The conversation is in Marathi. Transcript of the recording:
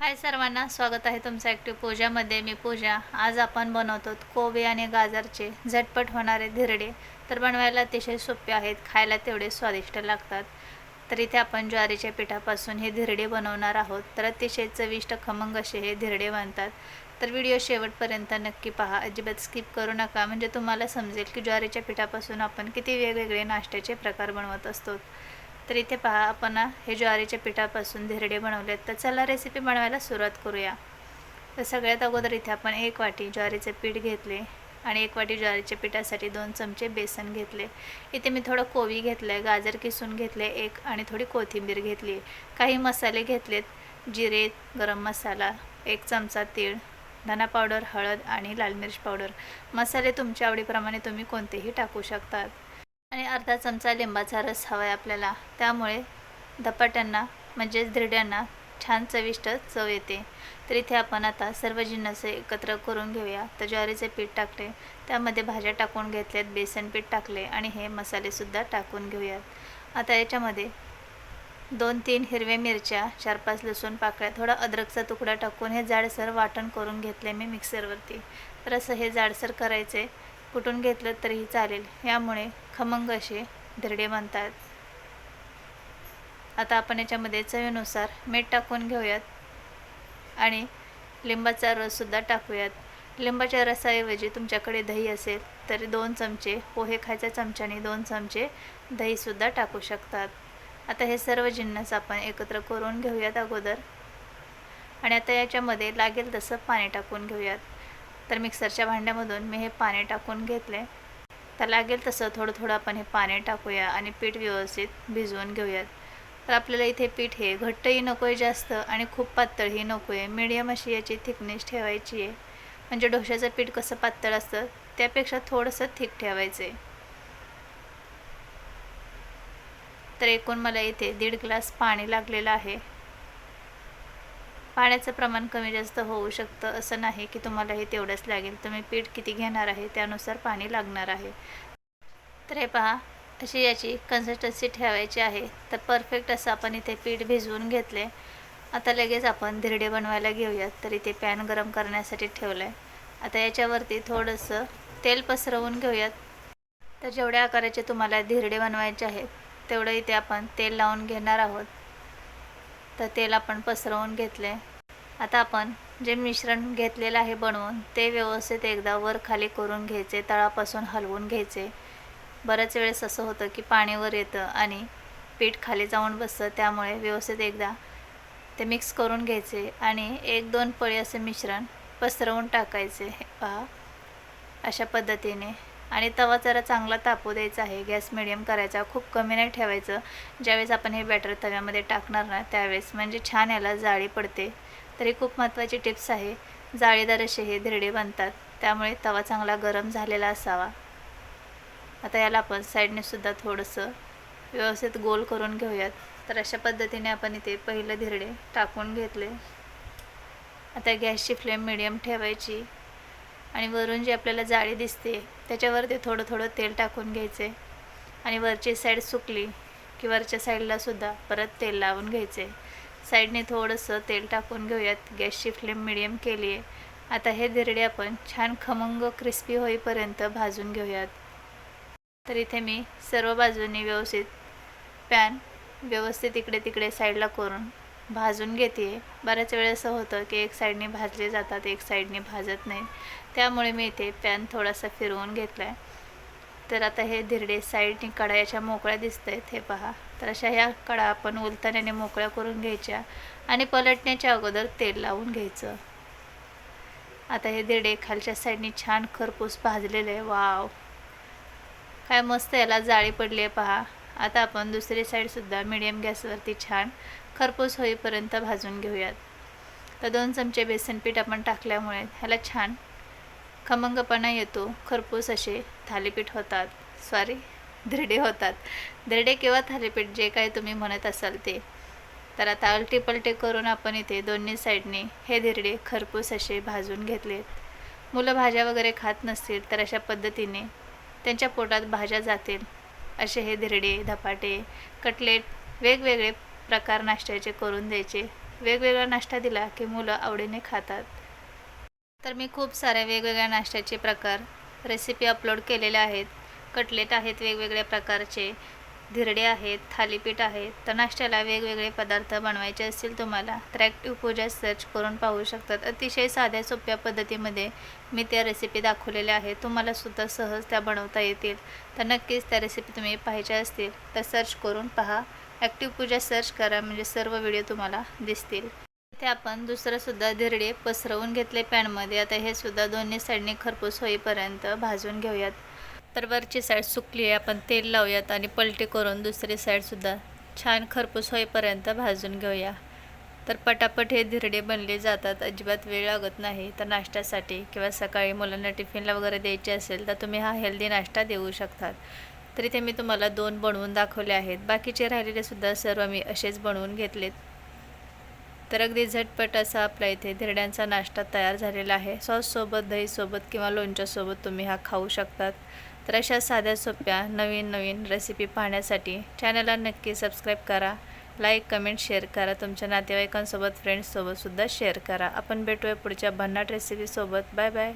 हाय सर्वांना स्वागत आहे तुमचं ॲक्टिव्ह पूजामध्ये मी पूजा. आज आपण बनवतो कोबी आणि गाजरचे झटपट होणारे धिरडे. तर बनवायला अतिशय सोपे आहेत खायला तेवढे स्वादिष्ट लागतात. तर इथे आपण ज्वारीच्या पिठापासून हे धिरडे बनवणार आहोत. तर अतिशय चविष्ट खमंग असे हे धिरडे बनतात. तर व्हिडिओ शेवटपर्यंत नक्की पहा. अजिबात स्किप करू नका. म्हणजे तुम्हाला समजेल की ज्वारीच्या पिठापासून आपण किती वेगवेगळे नाश्त्याचे प्रकार बनवत असतो. तर इथे पहा आपण हे ज्वारीच्या पिठापासून धिरडे बनवलेत. तर चला रेसिपी बनवायला सुरुवात करूया. तर सगळ्यात अगोदर इथे आपण एक वाटी ज्वारीचे पीठ घेतले आणि एक वाटी ज्वारीच्या पिठासाठी दोन चमचे बेसन घेतले. इथे मी थोडं कोवी घेतलं आहे गाजर किसून घेतले एक आणि थोडी कोथिंबीर घेतली. काही मसाले घेतलेत जिरे गरम मसाला एक चमचा तीळ धना पावडर हळद आणि लाल मिर्च पावडर. मसाले तुमच्या आवडीप्रमाणे तुम्ही कोणतेही टाकू शकतात. आणि अर्धा चमचा लिंबाचा रस हवा आहे आपल्याला. त्यामुळे धपाट्यांना म्हणजेच धिरड्यांना छान चविष्ट चव येते. तर इथे आपण आता सर्व जिन्नस एकत्र करून घेऊया. तर ज्वारीचे पीठ टाकले. त्यामध्ये भाज्या टाकून घेतल्यात बेसन पीठ टाकले आणि हे मसालेसुद्धा टाकून घेऊयात. आता याच्यामध्ये दोन तीन हिरव्या मिरच्या चार पाच लसूण पाकळ्या थोडा अद्रकचा तुकडा टाकून हे जाडसर वाटण करून घेतले मी मिक्सरवरती. तर असं हे जाडसर करायचे. कुठून घेतलं तरीही चालेल. यामुळे खमंग असे धिरडे बनतात. आता आपण याच्यामध्ये चवीनुसार मीठ टाकून घेऊयात. आणि लिंबाचा रससुद्धा टाकूयात. लिंबाच्या रसाऐवजी तुमच्याकडे दही असेल तर दोन चमचे पोहे खायच्या चमच्याने दोन चमचे दहीसुद्धा टाकू शकतात. आता हे सर्व जिन्नस आपण एकत्र करून घेऊयात अगोदर. आणि आता याच्यामध्ये लागेल तसं पाणी टाकून घेऊयात. तर मिक्सरच्या भांड्यामधून मी हे पाणी टाकून घेतले. तर लागेल तसं थोडं थोडं आपण हे पाणी टाकूया आणि पीठ व्यवस्थित भिजवून घेऊयात. तर आपल्याला इथे पीठ हे घट्टही नको आहे जास्त आणि खूप पातळही नको आहे मीडियम अशी याची थिकनेस ठेवायची आहे. म्हणजे डोश्याचं पीठ कसं पातळ असतं त्यापेक्षा थोडंसं थिक ठेवायचं आहे. तर एकूण मला इथे दीड ग्लास पाणी लागलेलं आहे. पाण्याचं प्रमाण कमी जास्त होऊ शकतं असं नाही की तुम्हाला हे तेवढंच लागेल. तुम्ही पीठ किती घेणार आहे त्यानुसार पाणी लागणार आहे. तर हे पहा अशी याची कन्सिस्टन्सी ठेवायची आहे. तर परफेक्ट असं आपण इथे पीठ भिजवून घेतले आता लगेच आपण धिरडे बनवायला घेऊयात. तर इथे पॅन गरम करण्यासाठी ठेवलं आहे आता याच्यावरती थोडंसं तेल पसरवून घेऊयात. तर जेवढ्या आकाराचे तुम्हाला धिरडे बनवायचे आहेत तेवढं इथे आपण तेल लावून घेणार आहोत. तर तेल आपण पसरवून घेतले आता आपण जे मिश्रण घेतलेलं आहे बनवून ते व्यवस्थित एकदा वर खाली करून घ्यायचे तळापासून हलवून घ्यायचे. बऱ्याच वेळेस असं होतं की पाणीवर येतं आणि पीठ खाली जाऊन बसतं त्यामुळे व्यवस्थित एकदा ते मिक्स करून घ्यायचे आणि एक दोन पळी असे मिश्रण पसरवून टाकायचे. हे पहा अशा पद्धतीने. आणि तवा जरा चांगला तापू द्यायचा आहे. गॅस मिडियम करायचा खूप कमी नाही ठेवायचं. ज्यावेळेस आपण हे बॅटर तव्यामध्ये टाकणार ना त्यावेळेस. म्हणजे छान याला जाळी पडते. तरी खूप महत्त्वाची टिप्स आहे. जाळीदार असे हे धिरडे बनतात. त्यामुळे तवा चांगला गरम झालेला असावा. आता याला आपण साईडने सुद्धा थोडंसं व्यवस्थित गोल करून घेऊयात. तर अशा पद्धतीने आपण इथे पहिलं धिरडे टाकून घेतले. आता गॅसची फ्लेम मिडियम ठेवायची. आणि वरून जी आपल्याला जाळी दिसते त्याच्यावरती थोडं थोडं तेल टाकून घ्यायचे. आणि वरची साईड सुकली की वरच्या साईडला सुद्धा परत तेल लावून घ्यायचे. साईडने थोडंसं तेल टाकून घेऊयात. गॅसची फ्लेम मिडियम केली आहे आता हे धिरडे आपण छान खमंग क्रिस्पी होईपर्यंत भाजून घेऊयात. तर इथे मी सर्व बाजूंनी व्यवस्थित पॅन व्यवस्थित इकडे तिकडे साईडला करून भाजून घेते. बऱ्याच वेळेस असं होतं की एक साईडने भाजले जातात एक साईडने भाजत नाही त्यामुळे मी इथे पॅन थोडासा फिरवून घेतला आहे तर आता हे धिरडे साईडने कडायाच्या मोकळ्या दिसत आहेत हे पहा. तर अशा ह्या कडा आपण उलताण्याने मोकळ्या करून घ्यायच्या आणि पलटण्याच्या अगोदर तेल लावून घ्यायचं. आता हे धिरडे खालच्या साईडने छान खरपूस भाजलेले आहे. वाव. काय मस्त याला जाळी पडली आहे पहा. आता आपण दुसरी साईडसुद्धा मिडियम गॅसवरती छान खरपूस होईपर्यंत भाजून घेऊयात. तर दोन चमचे बेसन पीठ आपण टाकल्यामुळे ह्याला छान खमंगपणा येतो. खरपूस असे थालीपीठ होतात. सॉरी धिरडे होतात. धिरडे किंवा थालीपीठ जे काही तुम्ही म्हणत असाल ते. तर आता अलटी पलटे करून आपण इथे दोन्ही साईडने हे धिरडे खरपूस असे भाजून घेतलेत. मुलं भाज्या वगैरे खात नसतील तर अशा पद्धतीने त्यांच्या पोटात भाज्या जातील. असे हे धिरडे धपाटे कटलेट वेगवेगळे प्रकार नाश्त्याचे करून द्यायचे. वेगवेगळा नाश्ता दिला की मुलं आवडीने खातात. तर मी खूप साऱ्या वेगवेगळ्या नाश्त्याचे प्रकार रेसिपी अपलोड केलेल्या आहेत. कटलेट आहेत वेगवेगळ्या प्रकारचे. धिरडे आहेत थालीपीठ आहेत तर नाश्त्याला वेगवेगळे पदार्थ बनवायचे असतील तुम्हाला तर ॲक्टिव्ह पूजा सर्च करून पाहू शकतात. अतिशय साध्या सोप्या पद्धतीमध्ये मी त्या रेसिपी दाखवलेल्या आहेत. तुम्हाला सुद्धा सहज त्या बनवता येतील. तर नक्कीच त्या रेसिपी तुम्ही पाहायच्या असतील. तर सर्च करून पहा. ॲक्टिव्ह पूजा सर्च करा म्हणजे सर्व व्हिडिओ तुम्हाला दिसतील. इथे आपण दुसरंसुद्धा धिरडे पसरवून घेतले पॅनमध्ये आता हे सुद्धा दोन्ही साईडने खरपूस होईपर्यंत भाजून घेऊयात. तर वरची साईड सुकली आहे. आपण तेल लावूयात आणि पलटी करून दुसरी साईडसुद्धा छान खरपूस होईपर्यंत भाजून घेऊया. तर पटापट हे धिरडे बनले जातात. अजिबात वेळ लागत नाही. तर नाश्त्यासाठी किंवा सकाळी मुलांना टिफिनला वगैरे द्यायचे असेल तर तुम्ही हा हेल्दी नाश्ता देऊ शकतात. तर इथे मी तुम्हाला दोन बनवून दाखवले आहेत. बाकीचे राहिलेले सुद्धा सर्व मी असेच बनवून घेतलेत. तर अगदी झटपट असा आपला इथे धिरड्यांचा नाश्ता तयार झालेला आहे. सॉससोबत दहीसोबत किंवा लोणच्यासोबत तुम्ही हा खाऊ शकतात. तर अशा साध्या सोप्या नवीन नवीन रेसिपी पाहण्यासाठी चॅनलला नक्की सबस्क्राईब करा. लाईक कमेंट शेअर करा. तुमच्या नातेवाईकांसोबत फ्रेंड्ससोबतसुद्धा शेअर करा. आपण भेटूया पुढच्या भन्नाट रेसिपीसोबत बाय बाय